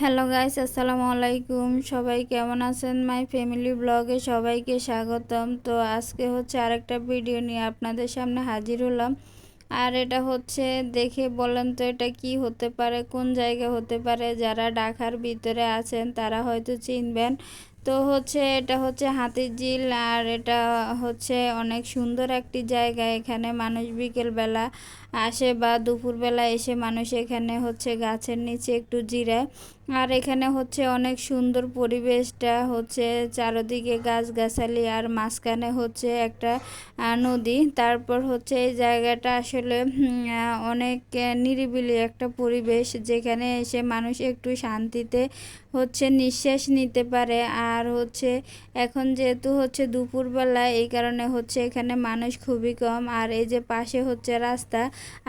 Hello guys, আসসালামু আলাইকুম। সবাই কেমন আছেন? মাই ফ্যামিলি ব্লগে সবাইকে স্বাগতম। তো আজকে হচ্ছে আরেকটা ভিডিও নিয়ে আপনাদের সামনে হাজির হলাম। আর এটা হচ্ছে, দেখে বলেন তো এটা কি হতে পারে, কোন জায়গা হতে পারে? যারা ঢাকার ভিতরে আছেন, তারা হয়তো চিনবেন। তো হচ্ছে, এটা হচ্ছে হাতির ঝিল, আর এটা হচ্ছে অনেক সুন্দর একটি জায়গা। এখানে মানুষ বিকেলবেলা আসে বা দুপুরবেলা এসে মানুষ এখানে হচ্ছে গাছের নিচে একটু জিরায়। আর এখানে হচ্ছে অনেক সুন্দর পরিবেশটা হচ্ছে চারদিকে গাছগাছালি আর মাঝখানে হচ্ছে একটা নদী। তারপর হচ্ছে এই জায়গাটা আসলে অনেক নিরিবিলি একটা পরিবেশ যেখানে এসে মানুষ একটু শান্তিতে হচ্ছে নিঃশ্বাস নিতে পারে। আর হচ্ছে এখন যেহেতু হচ্ছে দুপুরবেলা, এই কারণে হচ্ছে এখানে মানুষ খুবই কম। আর এই যে পাশে হচ্ছে রাস্তা,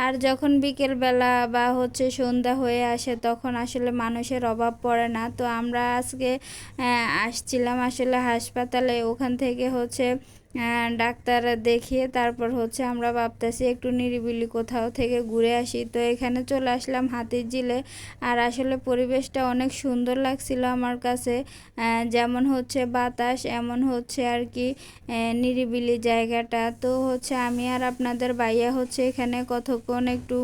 আর যখন বিকেলবেলা বা হচ্ছে সন্ধ্যা হয়ে আসে, তখন আসলে মানুষের অভাব পড়ে না। তো আমরা আজকে আসছিলাম আসলে হাসপাতালে। ওখান থেকে হচ্ছে ডাক্তার দেখিয়ে তারপর হচ্ছে আমরা ভাবতেছি একটু নিরিবিলি কোথাও থেকে ঘুরে আসি। তো এখানে চলে আসলাম হাতির ঝিলে আর আসলে পরিবেশটা অনেক সুন্দর লাগছিল আমার কাছে। যেমন হচ্ছে বাতাস, এমন হচ্ছে আর কি নিরিবিলি জায়গাটা। তো হচ্ছে আমি আর আপনাদের বাইয়া হচ্ছে এখানে কতক্ষণ একটু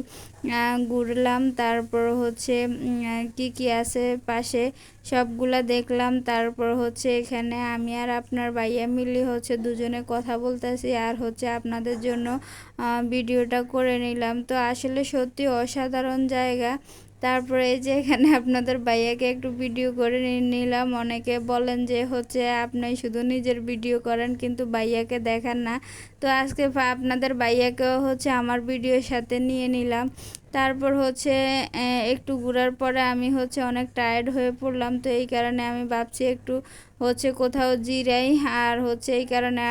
ঘুরলাম, তারপর হচ্ছে কি কি আছে পাশে সবগুলা দেখলাম। তারপর হচ্ছে এখানে আমি আর আপনার ভাইয়া মিলি হচ্ছে দুজনে কথা বলতেছি আর হচ্ছে আপনাদের জন্য ভিডিওটা করে নিলাম। তো আসলে সত্যি অসাধারণ জায়গা। তারপরে এই যে এখানে আপনাদের ভাইয়াকে একটু ভিডিও করে নিলাম। অনেকে বলেন যে হচ্ছে আপনি শুধু নিজের ভিডিও করেন কিন্তু ভাইয়াকে দেখান না। তো আজকে আপনাদের ভাইয়াকেও হচ্ছে আমার ভিডিওর সাথে নিয়ে নিলাম। তারপর হচ্ছে একটু ঘোরার পরে আমি হচ্ছে অনেক টায়ার্ড হয়ে পড়লাম। তো এই কারণে আমি ভাবছি একটু হচ্ছে কোথাও জিরাই। আর হচ্ছে এই কারণে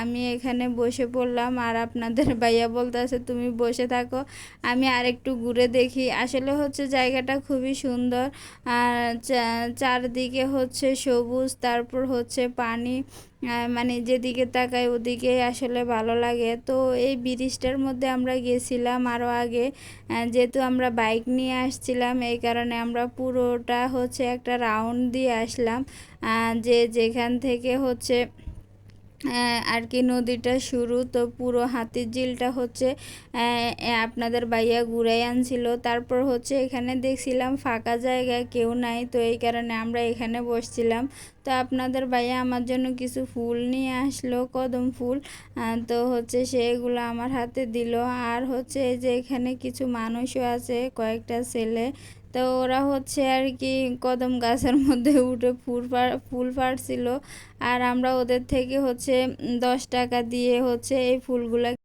আমি এখানে বসে পড়লাম। আর আপনাদের ভাইয়া বলতেছে, তুমি বসে থাকো, আমি আর একটু ঘুরে দেখি। আসলে হচ্ছে জায়গাটা খুবই সুন্দর। আর চারদিকে হচ্ছে সবুজ, তারপর হচ্ছে পানি। মানে যেদিকে তাকাই ওদিকে আসলে ভালো লাগে। তো এই ব্রিজটার মধ্যে আমরা গেছিলাম আরও আগে। যেহেতু আমরা বাইক নিয়ে আসছিলাম, এই কারণে আমরা পুরোটা হচ্ছে একটা রাউন্ড দিয়ে আসলাম। যে যেখান থেকে হচ্ছে আর কি নদীটা শুরু। তো পুরো হাতির ঝিলটা হচ্ছে আপনাদের বাইয়া ঘুরাই আনছিল। তারপর হচ্ছে এখানে দেখছিলাম ফাঁকা জায়গা, কেউ নাই। তো এই কারণে আমরা এখানে বসছিলাম। তো আপনাদের ভাইয়া আমার জন্য কিছু ফুল নিয়ে আসলো, কদম ফুল। তো হচ্ছে সেগুলো আমার হাতে দিল। আর হচ্ছে এই যে এখানে কিছু মানুষও আছে, কয়েকটা ছেলে। তো ওরা হচ্ছে আর কি কদম গাছের মধ্যে উঠে ফুল ফুল ফাটছিল। আর আমরা ওদের থেকে হচ্ছে দশ টাকা দিয়ে হচ্ছে এই ফুলগুলা